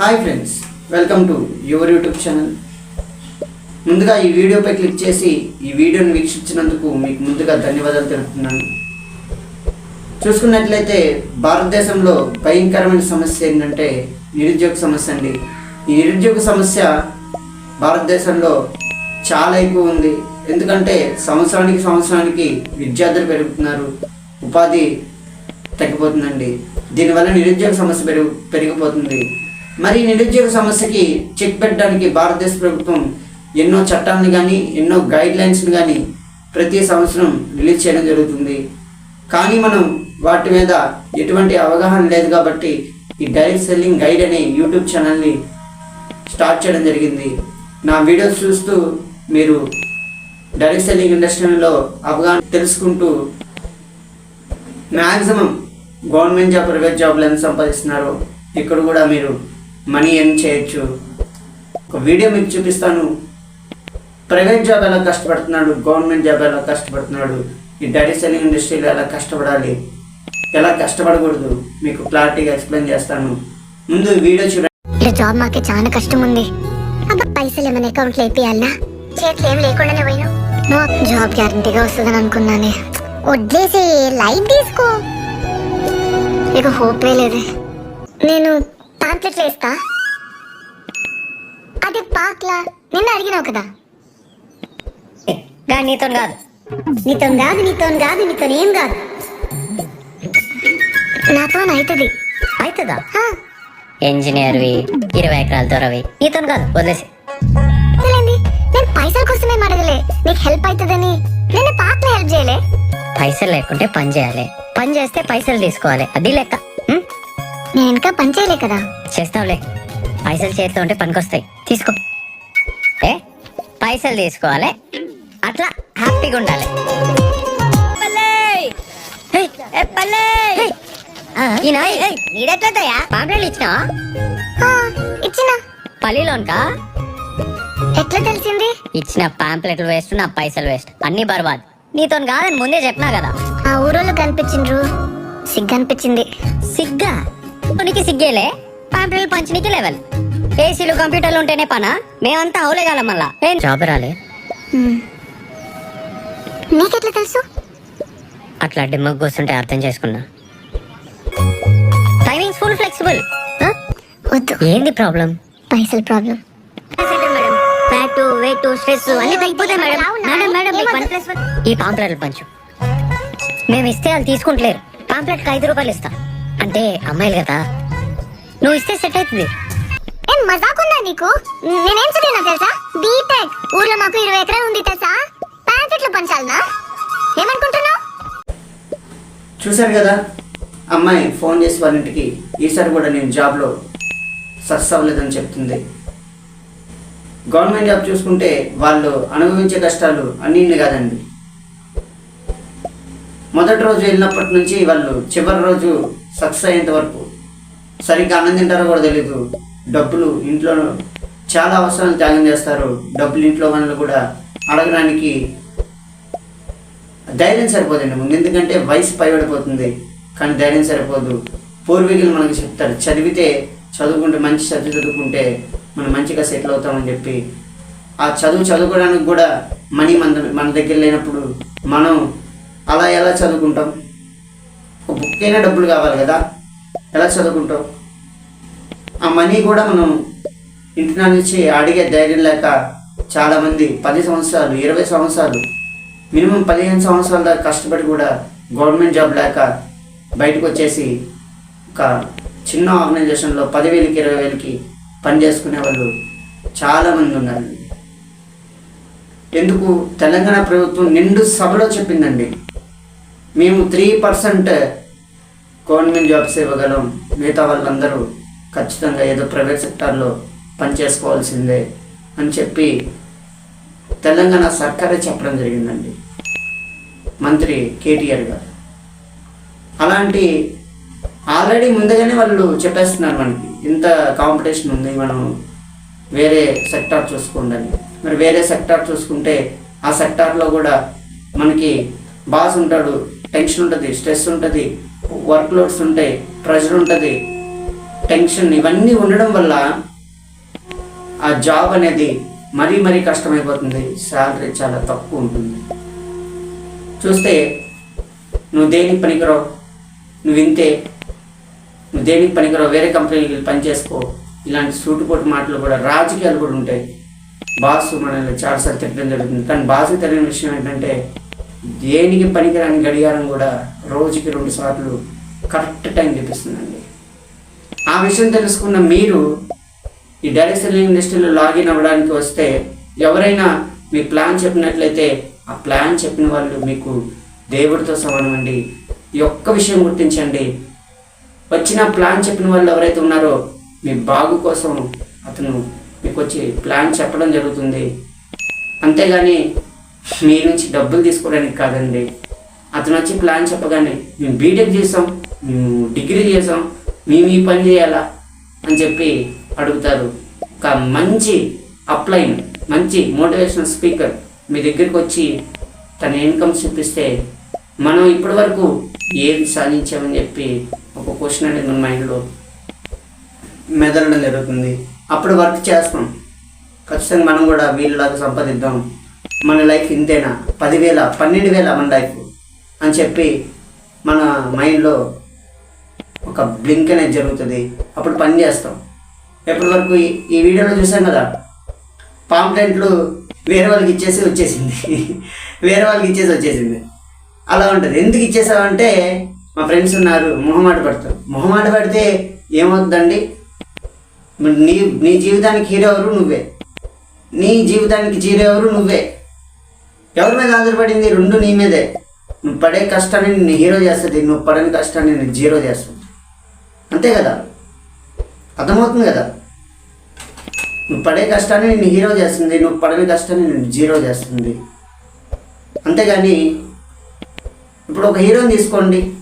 Hi friends welcome to your YouTube channel ముందుగా ఈ వీడియోపై క్లిక్ చేసి ఈ వీడియోను వీక్షించినందుకు మీకు ముందుగా ధన్యవాదాలు తెలుపుతున్నాను. చూసుకున్నట్లయితే భారతదేశంలో భయంకరమైన సమస్య ఏంటంటే నిరుద్యోగ సమస్య అండి. ఈ నిరుద్యోగ సమస్య భారతదేశంలో చాలా ఎక్కువ ఉంది. ఎందుకంటే సంవత్సరానికి సంవత్సరానికి విద్యార్థులు పెరుగుతున్నారు. ఉపాధి తగ్గిపోతుందండి. దీనివల్ల నిరుద్యోగ సమస్య పెరుగు పెరిగిపోతుంది. మరి నిరుద్యోగ సమస్యకి చెక్ పెట్టడానికి భారతదేశ ప్రభుత్వం ఎన్నో చట్టాలను కానీ ఎన్నో గైడ్ లైన్స్ని కానీ ప్రతి సంవత్సరం రిలీజ్ చేయడం జరుగుతుంది. కానీ మనం వాటి మీద ఎటువంటి అవగాహన లేదు కాబట్టి ఈ డైరెక్ట్ సెల్లింగ్ గైడ్ అనే యూట్యూబ్ ఛానల్ని స్టార్ట్ చేయడం జరిగింది. నా వీడియోస్ చూస్తూ మీరు డైరెక్ట్ సెల్లింగ్ ఇండస్ట్రీలో అవగాహన తెలుసుకుంటూ మ్యాక్సిమం గవర్నమెంట్ జాబ్ ప్రైవేట్ జాబ్లు ఎంత సంపాదిస్తున్నారో. ఇక్కడ కూడా మీరు మనీ ఎర్న్ చేయొచ్చు? ఒక వీడియో మీకు చూపిస్తాను. ప్రైవేట్ జాబ్ ఎలా కష్టపడుతున్నాడు? గవర్నమెంట్ జాబ్ ఎలా కష్టపడుతున్నాడు? ఈ డైరెక్ట్ సెల్లింగ్ ఇండస్ట్రీలో ఎలా కష్టపడాలి? ఎలా కష్టపడకూడదు? మీకు క్లారిటీగా ఎక్స్ప్లెయిన్ చేస్తాను. ముందు వీడియో చూడండి. జాబ్ మాకే చాలా కష్టం ఉంది పైసలు ఏమైనా అకౌంట్లో వేపియాలనా చేతులు ఏం లేకుండానే పోయినా? జాబ్ గ్యారంటీగా వస్తుందని అనుకున్నానే. వడ్లేసి లైఫ్ తీసుకో. ఇక హోపే లేదే. నేను పాంప్లెట్లు వేస్తా అది పాక్లా. నిన్న అడిగినావు కదా. గా నీతో కాదు. నీతో కాదు నీతో కాదు నీతో ఏం కాదు. నాతో అవుతుంది అవుతుందా ఇంజనీర్వి ఇరవై ఎకరాల దొరవి నీతో కాదు వదిలేసి. నేను పైసల కోసమే అడగలే నీకు హెల్ప్ అవుతుందని నేను పాటలో హెల్ప్ చేయలే. పైసలు లేకుంటే పని చేయాలి. పని చేస్తే పైసలు తీసుకోవాలి. అది లెక్క? నేను ఇంకా పని చేయలే కదా. చేస్తావులే. పైసలు చేతిలో ఉంటే పనికొస్తాయి. తీసుకో. ఏ? పైసలు తీసుకోవాలి. అట్లా హ్యాపీగా ఉండాలి. పాంప్లెట్లు ఇచ్చినా ఆ, ఇచ్చిన. పల్లిలోన్కా? ఎట్లా తెలిసింది? ఇచ్చిన పాంప్లెట్లు వేస్ట్ నా పైసలు వేస్ట్. అన్ని బర్బాద్. నీతో కాదని ముందే చెప్పినా కదా. ఆ ఊరోళ్ళు కనిపించిండ్రు సిగ్గు అనిపించింది. సిగ్గా? నీకు సిగ్గేలే. పాంప్లెట్లు పంచనీకి లెవెల్. ఏసీలు కంప్యూటర్లు ఉంటేనే పనా? మేమంతా అవులేగాలం మళ్ళా. ఏం జాబ్ రాలే. నీకెట్లా తెలుసు? అట్లా డిమ్మకు కూర్చుంటే అర్థం చేసుకున్నా. Timings full flexible. వద్దు. ఏంది ప్రాబ్లం? పైసలు ప్రాబ్లం. ఫ్యాట్ వెయిట్ స్ట్రెస్ అన్ని తగ్గిపోతాయి మేడం. మేడం మేడం మీకు వన్ ప్లస్ వన్. ఈ పాంప్లెట్లు పంచు. మేము ఇస్తే వాళ్ళు తీసుకుంటలేరు. పాంప్లెట్కి ఐదు రూపాయలు ఇస్తా. అంటే అమ్మాయిలు కదా. నువ్వు ఇస్తే సెట్ అవుతుంది. ఏం మజాకుందా నీకు? నేనేం చదివినా తెలుసా? బీటెక్ ఊర్లో మాకు ఇరవై ఎకరాలు ఉంది తెలుసా? ప్యాకెట్లు పంచాలనా? ఏమనుకుంటున్నావు? చూశారు కదా? అమ్మాయి ఫోన్ చేసి వాళ్ళ ఇంటికి ఈసారి కూడా నేను జాబ్లో సక్సెస్ అవ్వలేదని చెప్తుంది. గవర్నమెంట్ జాబ్ చూసుకుంటే వాళ్ళు అనుభవించే కష్టాలు అన్నీ కాదండి. మొదటి రోజు వెళ్ళినప్పటి నుంచి వాళ్ళు చివరి రోజు సక్సెస్ అయ్యేంత వరకు. సరిగ్గా అన్నం తింటారో కూడా తెలియదు డబ్బులు ఇంట్లో చాలా అవసరాలు త్యాగం చేస్తారు. డబ్బులు ఇంట్లో వాళ్ళు కూడా అడగడానికి ధైర్యం సరిపోదండి ముందు. ఎందుకంటే వయసు పైబడిపోతుంది. కానీ ధైర్యం సరిపోదు. పూర్వీకులు మనకి చెప్తారు చదివితే చదువుకుంటే మంచి చదువు చదువుకుంటే మనం మంచిగా సెటిల్ అవుతామని చెప్పి. ఆ చదువు చదువుకోవడానికి కూడా మనీ మన మన దగ్గర లేనప్పుడు మనం అలా ఎలా చదువుకుంటాం? ఒక బుక్ డబ్బులు కావాలి కదా? ఎలా చదువుకుంటాం ఆ మనీ కూడా మనం ఇంటి నుంచి అడిగే ధైర్యం లేక చాలామంది పది సంవత్సరాలు ఇరవై సంవత్సరాలు మినిమం పదిహేను సంవత్సరాల దాకా కష్టపడి కూడా గవర్నమెంట్ జాబ్ లేక బయటకు వచ్చేసి ఒక చిన్న ఆర్గనైజేషన్లో పదివేలకి ఇరవై వేలకి పని చేసుకునే వాళ్ళు చాలామంది ఉన్నారండి ఎందుకు? తెలంగాణ ప్రభుత్వం నిండు సభలో చెప్పిందండి. మేము త్రీ పర్సెంట్ గవర్నమెంట్ జాబ్స్ ఇవ్వగలం మిగతా వాళ్ళందరూ ఖచ్చితంగా ఏదో ప్రైవేట్ సెక్టార్లో పనిచేసుకోవాల్సిందే అని చెప్పి తెలంగాణ సర్కారే చెప్పడం జరిగిందండి. మంత్రి కేటీఆర్ గారు. అలాంటి ఆల్రెడీ ముందుగానే వాళ్ళు చెప్పేస్తున్నారు మనకి ఇంత కాంపిటీషన్ ఉంది మనం వేరే సెక్టార్ చూసుకోండి మరి వేరే సెక్టార్ చూసుకుంటే ఆ సెక్టార్లో కూడా మనకి బాస్ ఉంటాడు టెన్షన్ ఉంటుంది స్ట్రెస్ ఉంటుంది వర్క్ లోడ్స్ ఉంటాయి ప్రెషర్ ఉంటుంది. టెన్షన్ ఇవన్నీ ఉండడం వల్ల ఆ జాబ్ అనేది మరీ మరీ కష్టమైపోతుంది. శాలరీ చాలా తక్కువ ఉంటుంది. చూస్తే నువ్వు దేనికి పనికిరావు? నువ్వు ఇంతే. నువ్వు దేనికి పనికిరావు? వేరే కంపెనీకి పనిచేసుకో పని చేసుకో. ఇలాంటి సూటుపోటు మాటలు కూడా రాజకీయాలు కూడా ఉంటాయి. బాస్ మనల్ని చాలాసార్లు తిట్టడం జరుగుతుంది. కానీ బాసు తెలియని విషయం ఏంటంటే దేనికి పనికిరాని గడియారం కూడా రోజుకి రెండు సార్లు కరెక్ట్ టైం చూపిస్తుందండి ఆ విషయం తెలుసుకున్న మీరు ఈ డైరెక్ట్ సెల్లింగ్ ఇండస్ట్రీలో లాగిన్ అవ్వడానికి వస్తే ఎవరైనా మీ ప్లాన్ చెప్పినట్లయితే ఆ ప్లాన్ చెప్పిన వాళ్ళు మీకు దేవుడితో సమానం అండి. ఈ ఒక్క విషయం గుర్తించండి. వచ్చిన ప్లాన్ చెప్పిన వాళ్ళు ఎవరైతే ఉన్నారో మీ బాగు కోసం అతను మీకు వచ్చి ప్లాన్ చెప్పడం జరుగుతుంది. అంతేగాని మీ నుంచి డబ్బులు తీసుకోవడానికి కాదండి. అతను వచ్చి ప్లాన్ చెప్పగానే మేము బీటెక్ చేసాం మేము డిగ్రీ చేసాం మేము ఈ పని చేయాలా? అని చెప్పి అడుగుతారు. ఒక మంచి అప్లైన్ మంచి మోటివేషనల్ స్పీకర్ మీ దగ్గరికి వచ్చి తన ఇన్కమ్ చూపిస్తే మనం ఇప్పటి వరకు ఏది సాధించామని చెప్పి ఒక క్వశ్చన్ అనేది మన మైండ్లో మెదలడం జరుగుతుంది. అప్పుడు వర్క్ చేస్తాం. ఖచ్చితంగా మనం కూడా వీళ్ళలాగా సంపాదిద్దాం. మన లైఫ్ ఇంతేనా? పదివేల పన్నెండు వేల మన లైఫ్ అని చెప్పి మన మైండ్లో ఒక బ్లింక్ అనేది జరుగుతుంది. అప్పుడు పని చేస్తాం. ఎప్పటి వరకు? ఈ- వీడియోలో చూసాం కదా? పాంప్లెంట్లు వేరే వాళ్ళకి ఇచ్చేసి వచ్చేసింది. వేరే వాళ్ళకి ఇచ్చేసి వచ్చేసింది. అలా ఉంటుంది. ఎందుకు ఇచ్చేసావంటే మా ఫ్రెండ్స్ ఉన్నారు మొహమాట పడతారు. మొహమాట పడితే ఏమవుతుందండి? నీ నీ జీవితానికి హీరో ఎవరు? నువ్వే. నీ జీవితానికి జీరో ఎవరు? నువ్వే. ఎవరి మీద ఆధారపడింది? రెండు నీ మీదే. నువ్వు పడే కష్టాన్ని నిన్ను హీరో చేస్తుంది నువ్వు పడని కష్టాన్ని నేను జీరో చేస్తుంది. అంతే కదా? అర్థమవుతుంది కదా? నువ్వు పడే కష్టాన్ని నిన్ను హీరో చేస్తుంది నువ్వు పడని కష్టాన్ని నిన్ను జీరో చేస్తుంది. అంతేగాని ఇప్పుడు ఒక హీరోని తీసుకోండి.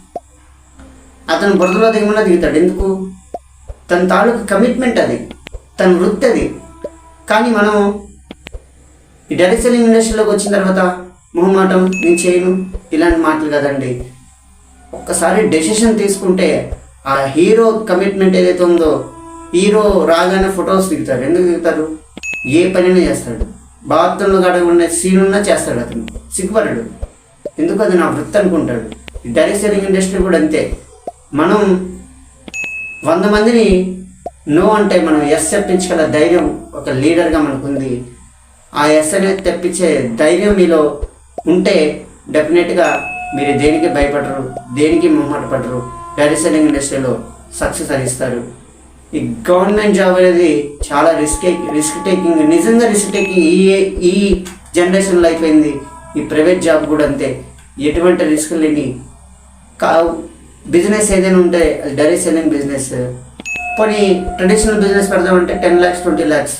అతను బురదలో దిగమన్నా దిగుతాడు. ఎందుకు? తన తాలూకు కమిట్మెంట్ అది తన వృత్తి అది. కానీ మనం ఈ డైరెక్ట్ సెల్లింగ్ ఇండస్ట్రీలోకి వచ్చిన తర్వాత మొహమాటం నేను చేయను ఇలాంటి మాటలు కదండి. ఒక్కసారి డెసిషన్ తీసుకుంటే ఆ హీరో కమిట్మెంట్ ఏదైతే ఉందో హీరో రాగానే ఫొటోస్ దిగుతారు ఎందుకు దిగుతారు ఏ పనిని చేస్తాడు. బాత్రూంలో కాడ సీనున్నా సీన్ ఉన్నా చేస్తాడు అతను. సిగ్గుపడడు. ఎందుకు అది నా వృత్తి అనుకుంటాడు? ఈ డైరెక్ట్ సెల్లింగ్ ఇండస్ట్రీ కూడా అంతే. మనం వంద మందిని నో అంటే మనం ఎస్ చెప్పించగల ధైర్యం ఒక లీడర్గా మనకుంది. ఆ ఎస్ అనేది తెప్పించే ధైర్యం మీలో ఉంటే డెఫినెట్గా మీరు దేనికి భయపడరు దేనికి మొహమాట పడరు డైరీ సెల్లింగ్ ఇండస్ట్రీలో సక్సెస్ అందిస్తారు ఈ గవర్నమెంట్ జాబ్ అనేది చాలా రిస్క్ రిస్క్ టేకింగ్ నిజంగా రిస్క్ టేకింగ్ ఈ ఈ జనరేషన్లో అయిపోయింది ఈ ప్రైవేట్ జాబ్ కూడా అంతే. ఎటువంటి రిస్క్ లేని కా బిజినెస్ ఏదైనా ఉంటే అది డైరీ సెల్లింగ్ బిజినెస్. పోనీ traditional business పెడదామంటే ten lakhs twenty lakhs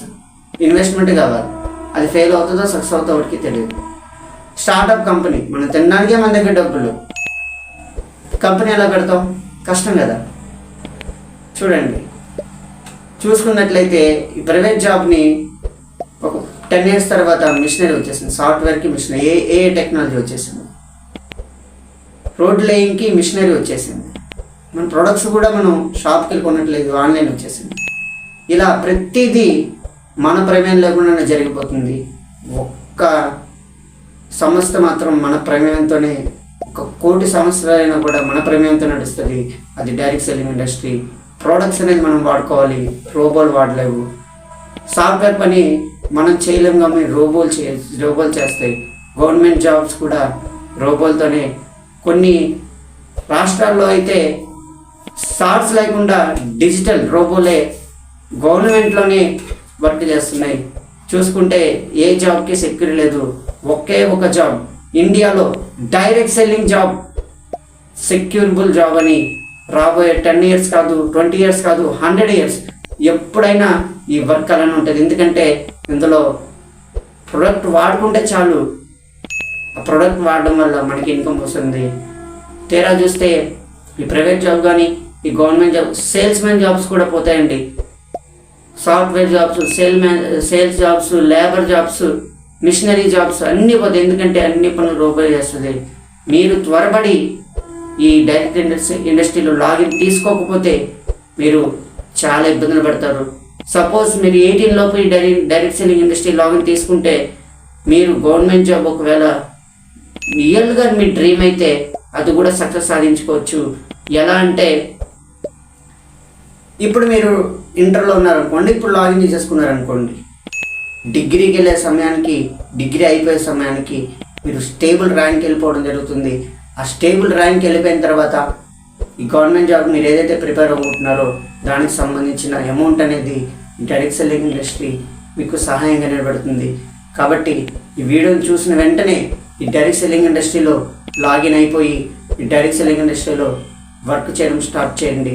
investment కావాలి. అది ఫెయిల్ అవుతుందో సక్సెస్ అవుతుందో ఒకటికి తెలియదు. స్టార్టప్ కంపెనీ మనం తినడానికే మన దగ్గర డబ్బులు. కంపెనీ ఎలా పెడతాం కష్టం కదా. చూడండి. చూసుకున్నట్లయితే ఈ ప్రైవేట్ జాబ్ని ఒక టెన్ ఇయర్స్ తర్వాత మిషనరీ వచ్చేసింది. సాఫ్ట్వేర్కి మిషనరీ ఏ ఏ టెక్నాలజీ వచ్చేసింది. రోడ్ లేయింగ్కి మిషనరీ వచ్చేసింది. మన ప్రొడక్ట్స్ కూడా మనం షాప్కి వెళ్ళి కొనట్లేదు ఆన్లైన్ వచ్చేసింది. ఇలా ప్రతిదీ మన ప్రమేయం లేకుండానే జరిగిపోతుంది. ఒక్క సంస్థ మాత్రం మన ప్రమేయంతోనే ఒక కోటి సంవత్సరాలైనా కూడా మన ప్రమేయంతో నడుస్తుంది. అది డైరెక్ట్ సెల్లింగ్ ఇండస్ట్రీ. ప్రోడక్ట్స్ అనేది మనం వాడుకోవాలి. రోబోలు వాడలేవు. సాఫ్ట్వేర్ పని మనం చేయలేము కానీ రోబోలు చే రోబోలు చేస్తాయి. గవర్నమెంట్ జాబ్స్ కూడా రోబోలతోనే. కొన్ని రాష్ట్రాల్లో అయితే సార్ట్స్ లేకుండా డిజిటల్ రోబోలే గవర్నమెంట్లోనే వర్క్ చేస్తున్నాయి. చూసుకుంటే ఏ జాబ్కి సెక్యూరిటీ లేదు. ఒకే ఒక జాబ్. ఇండియాలో direct selling job. Securable job అని. రాబోయే టెన్ ఇయర్స్ కాదు ట్వంటీ ఇయర్స్ కాదు హండ్రెడ్ ఇయర్స్ ఎప్పుడైనా ఈ వర్క్ అలానే ఉంటుంది. ఎందుకంటే ఇందులో ప్రొడక్ట్ వాడుకుంటే చాలు. ఆ ప్రొడక్ట్ వాడడం వల్ల మనకి ఇన్కమ్ వస్తుంది. తీరా చూస్తే ఈ ప్రైవేట్ జాబ్ కానీ ఈ government job sales man jobs కూడా పోతాయండి. Software jobs sale man sales jobs labour jobs machinery jobs అన్నీ పోతాయి. ఎందుకంటే అన్ని పనులు రూపాయలు చేస్తుంది. మీరు త్వరపడి ఈ డైరెక్ట్ ఇండస్ట్రీ ఇండస్ట్రీలో లాగిన్ తీసుకోకపోతే మీరు చాలా ఇబ్బందులు పడతారు. సపోజ్ మీరు ఎయిటీన్ లోపు ఈ direct direct selling industry login తీసుకుంటే మీరు గవర్నమెంట్ జాబ్ ఒకవేళ రియల్గా మీ డ్రీమ్ అయితే అది కూడా సక్సెస్ సాధించుకోవచ్చు. ఎలా అంటే ఇప్పుడు మీరు ఇంటర్లో ఉన్నారనుకోండి ఇప్పుడు లాగిన్ చేసేసుకున్నారనుకోండి. డిగ్రీకి వెళ్ళే సమయానికి డిగ్రీ అయిపోయే సమయానికి మీరు స్టేబుల్ ర్యాంక్ వెళ్ళిపోవడం జరుగుతుంది. ఆ స్టేబుల్ ర్యాంక్ వెళ్ళిపోయిన తర్వాత ఈ గవర్నమెంట్ జాబ్ మీరు ఏదైతే ప్రిపేర్ అవ్వకుంటున్నారో దానికి సంబంధించిన అమౌంట్ అనేది డైరెక్ట్ సెల్లింగ్ ఇండస్ట్రీ మీకు సహాయంగా నిలబడుతుంది. కాబట్టి ఈ వీడియోని చూసిన వెంటనే ఈ డైరెక్ట్ సెల్లింగ్ ఇండస్ట్రీలో లాగిన్ అయిపోయి ఈ డైరెక్ట్ సెల్లింగ్ ఇండస్ట్రీలో వర్క్ చేయడం స్టార్ట్ చేయండి.